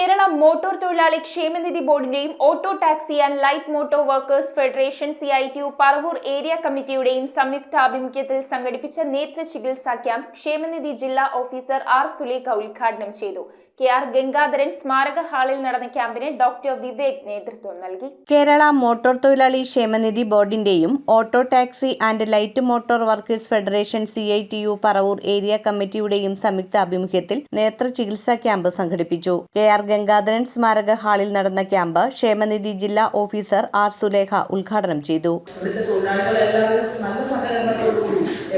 Kerala motor തൊഴിലാളി ക്ഷേമനിധി ബോർഡിന്റെയും auto taxi and light motor workers federation C I T U Paravur area കമ്മിറ്റിയുടെയും സംയുക്താഭിമുഖ്യത്തിൽ സംഘടിപ്പിച്ച നേത്ര ചികിത്സാ ക്യാമ്പ് ക്ഷേമനിധി ജില്ലാ ഓഫീസർ ആർ സുലേഖ ഉദ്ഘാടനം ചെയ്തു. കെ ആർ ഗംഗാധരൻ സ്മാരക ഹാളിൽ നടന്ന ക്യാമ്പിന് ഡോക്ടർ വിവേക് നേതൃത്വം നൽകി. കേരള മോട്ടോർ തൊഴിലാളി ക്ഷേമനിധി ബോർഡിന്റെയും auto taxi and light motor workers federation C I T U Paravur area കമ്മിറ്റിയുടെയും സംയുക്ത ആഭിമുഖ്യത്തിൽ നേത്ര ചികിത്സാ ക്യാമ്പ് സംഘടിപ്പിച്ചു. കെ ആർ ഗംഗാധരൻ സ്മാരക ഹാളിൽ നടന്ന ക്യാമ്പ് ക്ഷേമനിധി ജില്ലാ ഓഫീസർ ആർ സുലേഖ ഉദ്ഘാടനം ചെയ്തു.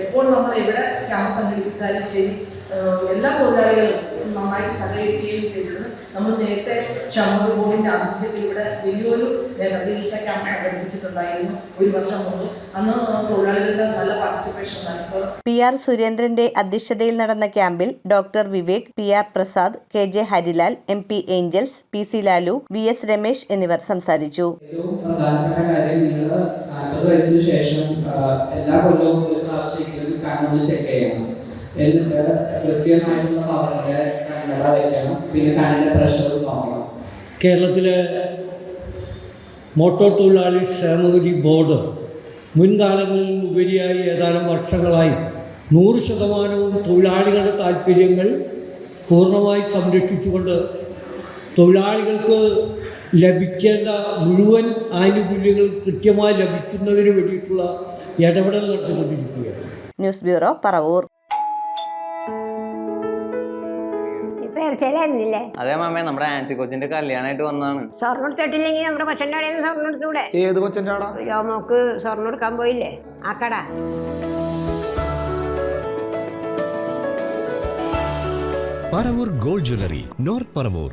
എപ്പോൾ നമ്മൾ ഇവിടെ ക്യാമ്പ് സംഘടിപ്പിച്ചാലും ശരി എല്ലാ തൊഴിലാളികളും നന്നായിട്ട് സഹകരിക്കുകയും ചെയ്തിരുന്നു. നമ്മൾ നേരത്തെ ഷമൂർ ബോർഡിന്റെ ആഭിമുഖ്യത്തിൽ ഇവിടെ വലിയൊരു ചികിത്സ ക്യാമ്പ് സംഘടിപ്പിച്ചിട്ടുണ്ടായിരുന്നു ഒരു വർഷം മുമ്പ്. അന്ന് തൊഴിലാളികളുടെ നല്ല പി ആർ സുരേന്ദ്രന്റെ അധ്യക്ഷതയിൽ നടന്ന ക്യാമ്പിൽ doctor Vivek P R Prasad K J Harilal M P Angels P C Lalu V S Ramesh എന്നിവർ സംസാരിച്ചു. എന്നിട്ട് കൃത്യമായിട്ടുള്ള പവറിന്റെ കണ്ണട പിന്നെ കണ്ണിന്റെ പ്രഷർ നോക്കണം. കേരളത്തിലെ മോട്ടോർ തൊഴിലാളി ക്ഷേമനിധി ബോർഡ് മുൻകാലങ്ങളിൽ ഉപരിയായി ഏതാനും വർഷങ്ങളായി നൂറ് ശതമാനവും തൊഴിലാളികളുടെ താല്പര്യങ്ങൾ പൂർണമായി സംരക്ഷിച്ചുകൊണ്ട് തൊഴിലാളികൾക്ക് ലഭിക്കേണ്ട മുഴുവൻ ആനുകൂല്യങ്ങൾ കൃത്യമായി ലഭിക്കുന്നതിന് വേണ്ടിയിട്ടുള്ള ഇടപെടൽ നടത്തിക്കൊണ്ടിരിക്കുകയാണ്. News bureau Paravur. അതെ മാമേ നമ്മുടെ ആൻസി കൊച്ചിന്റെ കല്യാണമായിട്ട് വന്നാണ് സ്വർണം എടുത്തിട്ടില്ലെങ്കിൽ നമ്മുടെ കൊച്ചന്റെ കടയിൽ നിന്ന് സ്വർണം എടുത്തൂടെ? ഏത് കൊച്ചന്റെ ആടാ രോമോക്ക് സ്വർണം എടുക്കാൻ പോയില്ലേ? ആ കട. Paravur gold jewellery north Paravur